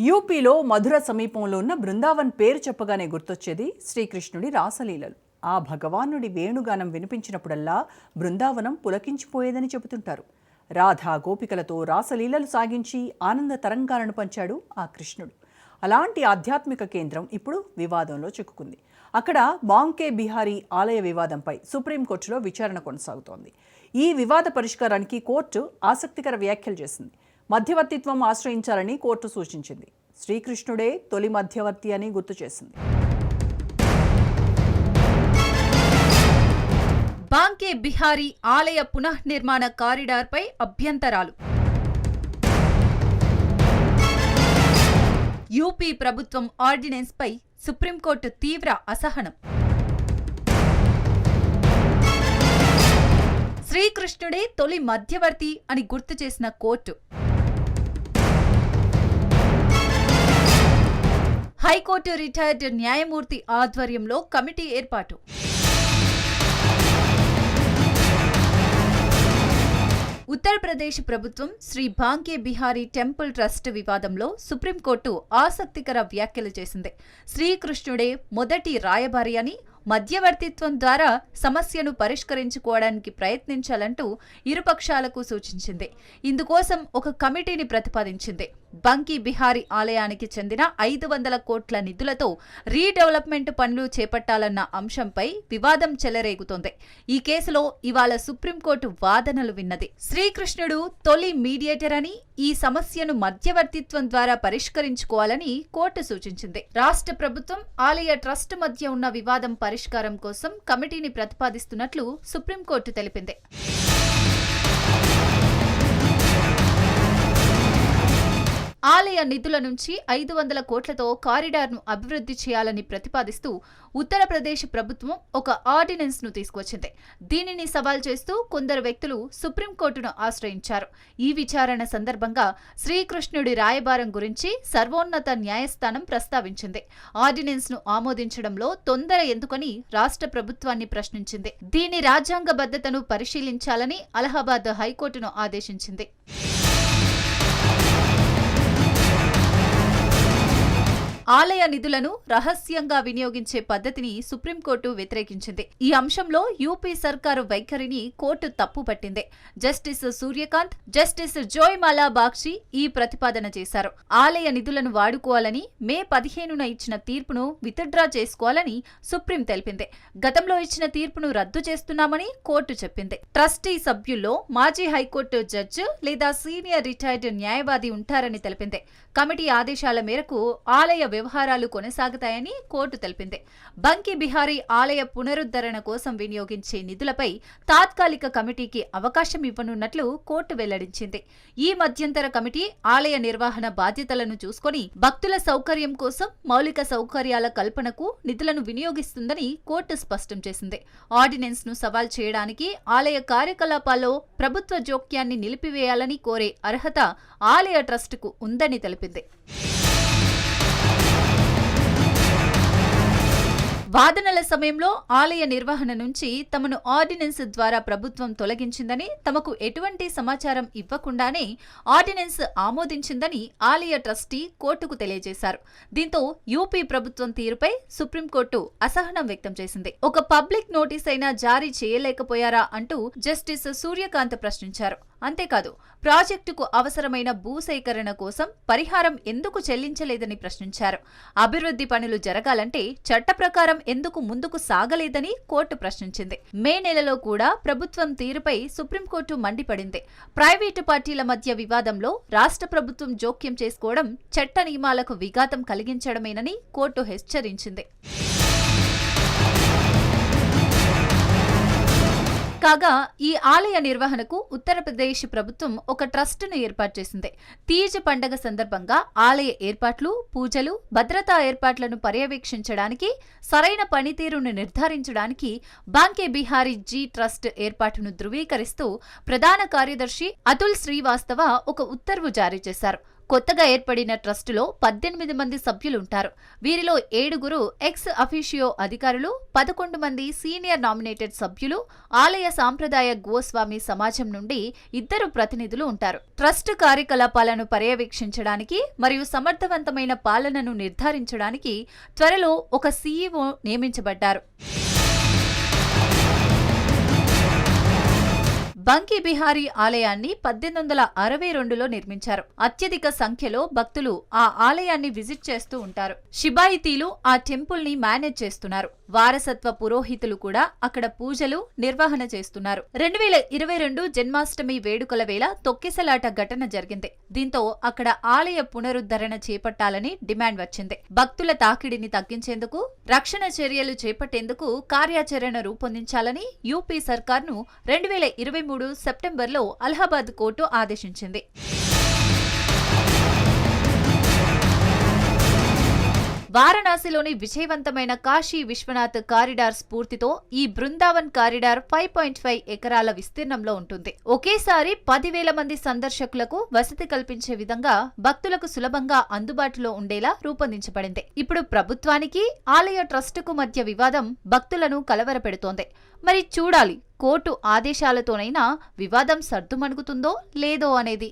యూపీలో మధుర సమీపంలో ఉన్న బృందావన్ పేరు చెప్పగానే గుర్తొచ్చేది శ్రీకృష్ణుడి రాసలీలలు. ఆ భగవానుడి వేణుగానం వినిపించినప్పుడల్లా బృందావనం పులకించిపోయేదని చెబుతుంటారు. రాధా గోపికలతో రాసలీలలు సాగించి ఆనంద తరంగాలను పంచాడు ఆ కృష్ణుడు. అలాంటి ఆధ్యాత్మిక కేంద్రం ఇప్పుడు వివాదంలో చిక్కుకుంది. అక్కడ బాంకే బిహారీ ఆలయ వివాదంపై సుప్రీంకోర్టులో విచారణ కొనసాగుతోంది. ఈ వివాద పరిష్కారానికి కోర్టు ఆసక్తికర వ్యాఖ్యలు చేసింది. మధ్యవర్తిత్వం ఆశ్రయించాలని కోర్టు సూచించింది. శ్రీకృష్ణుడే తొలి మధ్యవర్తి అని గుర్తు చేసింది. బాంకే బిహారీ ఆలయ పునఃనిర్మాణ కారిడార్పై అభ్యంతరాలు. యూపీ ప్రభుత్వం ఆర్డినెన్స్పై సుప్రీంకోర్టు తీవ్ర అసహనం. శ్రీకృష్ణుడే తొలి మధ్యవర్తి అని గుర్తు చేసిన కోర్టు. హైకోర్టు రిటైర్డ్ న్యాయమూర్తి ఆధ్వర్యంలో కమిటీ ఏర్పాటు. ఉత్తరప్రదేశ్ ప్రభుత్వం శ్రీ భాంకే బిహారీ టెంపుల్ ట్రస్ట్ వివాదంలో సుప్రీంకోర్టు ఆసక్తికర వ్యాఖ్యలు చేసింది. శ్రీకృష్ణుడే మొదటి రాయబారి అని మధ్యవర్తిత్వం ద్వారా సమస్యను పరిష్కరించుకోవడానికి ప్రయత్నించాలంటూ ఇరుపక్షాలకు సూచించింది. ఇందుకోసం ఒక కమిటీని ప్రతిపాదించింది. బంకీ బిహారీ ఆలయానికి చెందిన ఐదు వందల కోట్ల నిధులతో రీడెవలప్మెంట్ పనులు చేపట్టాలన్న అంశంపై వివాదం చెలరేగుతోంది. ఈ కేసులో ఇవాళ సుప్రీంకోర్టు వాదనలు విన్నది. శ్రీకృష్ణుడు తొలి మీడియేటర్ అని ఈ సమస్యను మధ్యవర్తిత్వం ద్వారా పరిష్కరించుకోవాలని కోర్టు సూచించింది. రాష్ట్ర ప్రభుత్వం ఆలయ ట్రస్ట్ మధ్య ఉన్న వివాదం పరిష్కారం కోసం కమిటీని ప్రతిపాదిస్తున్నట్లు సుప్రీంకోర్టు తెలిపింది. ఆలయ నిధుల నుంచి ఐదు వందల కోట్లతో కారిడార్ను అభివృద్ధి చేయాలని ప్రతిపాదిస్తూ ఉత్తరప్రదేశ్ ప్రభుత్వం ఒక ఆర్డినెన్స్ను తీసుకొచ్చింది. దీనిని సవాల్ చేస్తూ కొందరు వ్యక్తులు సుప్రీంకోర్టును ఆశ్రయించారు. ఈ విచారణ సందర్భంగా శ్రీకృష్ణుడి రాయబారం గురించి సర్వోన్నత న్యాయస్థానం ప్రస్తావించింది. ఆర్డినెన్స్ను ఆమోదించడంలో తొందర ఎందుకని రాష్ట్ర ప్రభుత్వాన్ని ప్రశ్నించింది. దీని రాజ్యాంగబద్ధతను పరిశీలించాలని అలహాబాద్ హైకోర్టును ఆదేశించింది. ఆలయ నిధులను రహస్యంగా వినియోగించే పద్ధతిని సుప్రీంకోర్టు వ్యతిరేకించింది. ఈ అంశంలో యూపీ సర్కారు వైఖరిని కోర్టు తప్పుపట్టింది జస్టిస్ సూర్యకాంత్ జస్టిస్ జోయ్మాలా బాక్షి ఈ ప్రతిపాదన చేశారు. ఆలయ నిధులను వాడుకోవాలని మే పదిహేనున ఇచ్చిన తీర్పును విత్డ్రా చేసుకోవాలని సుప్రీం తెలిపింది. గతంలో ఇచ్చిన తీర్పును రద్దు చేస్తున్నామని కోర్టు చెప్పింది. ట్రస్టీ సభ్యుల్లో మాజీ హైకోర్టు జడ్జి లేదా సీనియర్ రిటైర్డ్ న్యాయవాది ఉంటారని తెలిపింది. కమిటీ ఆదేశాల మేరకు ఆలయ వ్యవహారాలు కొనసాగుతాయని కోర్టు తెలిపింది. బంకి బిహారీ ఆలయ పునరుద్ధరణ కోసం వినియోగించే నిధులపై తాత్కాలిక కమిటీకి అవకాశం ఇవ్వనున్నట్లు కోర్టు వెల్లడించింది. ఈ మధ్యంతర కమిటీ ఆలయ నిర్వహణ బాధ్యతలను చూసుకొని భక్తుల సౌకర్యం కోసం మౌలిక సౌకర్యాల కల్పనకు నిధులను వినియోగిస్తుందని కోర్టు స్పష్టం చేసింది. ఆర్డినెన్స్ను సవాల్ చేయడానికి ఆలయ కార్యకలాపాల్లో ప్రభుత్వ జోక్యాన్ని నిలిపివేయాలని కోరే అర్హత ఆలయ ట్రస్టుకు ఉందని తెలిపింది. వాదనల సమయంలో ఆలయ నిర్వహణ నుంచి తమను ఆర్డినెన్స్ ద్వారా ప్రభుత్వం తొలగించిందని తమకు ఎటువంటి సమాచారం ఇవ్వకుండానే ఆర్డినెన్స్ ఆమోదించిందని ఆలయ ట్రస్టీ కోర్టుకు తెలియజేశారు. దీంతో యూపీ ప్రభుత్వం తీరుపై సుప్రీంకోర్టు అసహనం వ్యక్తం చేసింది. ఒక పబ్లిక్ నోటీస్ అయినా జారీ చేయలేకపోయారా అంటూ జస్టిస్ సూర్యకాంత్ ప్రశ్నించారు. అంతేకాదు ప్రాజెక్టుకు అవసరమైన భూసేకరణ కోసం పరిహారం ఎందుకు చెల్లించలేదని ప్రశ్నించారు. అభివృద్ధి పనులు జరగాలంటే చట్ట ప్రకారం ఎందుకు ముందుకు సాగలేదని కోర్టు ప్రశ్నించింది. మే నెలలో కూడా ప్రభుత్వం తీరుపై సుప్రీంకోర్టు మండిపడింది. ప్రైవేటు పార్టీల మధ్య వివాదంలో రాష్ట్ర ప్రభుత్వం జోక్యం చేసుకోవడం చట్ట నియమాలకు విఘాతం కలిగించడమేనని కోర్టు హెచ్చరించింది. కాగా ఈ ఆలయ నిర్వహణకు ఉత్తరప్రదేశ్ ప్రభుత్వం ఒక ట్రస్టును ఏర్పాటు చేసింది. తీజ్ పండగ సందర్భంగా ఆలయ ఏర్పాట్లు పూజలు భద్రతా ఏర్పాట్లను పర్యవేక్షించడానికి సరైన పనితీరును నిర్ధారించడానికి బాంకే బిహారీ జీ ట్రస్ట్ ఏర్పాటును ధృవీకరిస్తూ ప్రధాన కార్యదర్శి అతుల్ శ్రీవాస్తవ ఒక ఉత్తర్వు జారీ చేశారు. కొత్తగా ఏర్పడిన ట్రస్టులో పద్దెనిమిది మంది సభ్యులుంటారు. వీరిలో ఏడుగురు ఎక్స్ అఫీషియో అధికారులు పదకొండు మంది సీనియర్ నామినేటెడ్ సభ్యులు ఆలయ సాంప్రదాయ గోస్వామి సమాజం నుండి ఇద్దరు ప్రతినిధులు ఉంటారు. ట్రస్ట్ కార్యకలాపాలను పర్యవేక్షించడానికి మరియు సమర్థవంతమైన పాలనను నిర్ధారించడానికి త్వరలో ఒక సీఈఓ నియమించబడ్డారు. బంకి బిహారీ ఆలయాన్ని పద్దెనిమిది వందల అరవై రెండులో నిర్మించారు. అత్యధిక సంఖ్యలో భక్తులు ఆ ఆలయాన్ని విజిట్ చేస్తూ ఉంటారు. షిబాయితీలు ఆ టెంపుల్ని మేనేజ్ చేస్తున్నారు. వారసత్వ పురోహితులు కూడా అక్కడ పూజలు నిర్వహణ చేస్తున్నారు. రెండు వేల ఇరవై రెండు జన్మాష్టమి వేడుకల వేళ తొక్కిసలాట ఘటన జరిగింది. దీంతో అక్కడ ఆలయ పునరుద్ధరణ చేపట్టాలని డిమాండ్ వచ్చింది. భక్తుల తాకిడిని తగ్గించేందుకు రక్షణ చర్యలు చేపట్టేందుకు కార్యాచరణ రూపొందించాలని యూపీ సర్కార్ను రెండు వేల ఇరవై మూడు మూడు సెప్టెంబర్లో అలహాబాద్ కోర్టు ఆదేశించింది. వారణాసిలోని విజయవంతమైన కాశీ విశ్వనాథ్ కారిడార్ స్ఫూర్తితో ఈ Vrindavan corridor five point five ఎకరాల విస్తీర్ణంలో ఉంటుంది. ఒకేసారి పదివేల మంది సందర్శకులకు వసతి కల్పించే విధంగా భక్తులకు సులభంగా అందుబాటులో ఉండేలా రూపొందించబడింది. ఇప్పుడు ప్రభుత్వానికి ఆలయ ట్రస్టుకు మధ్య వివాదం భక్తులను కలవరపెడుతోంది. మరి చూడాలి కోర్టు ఆదేశాలతోనైనా వివాదం సర్దుమణుగుతుందో లేదో అనేది.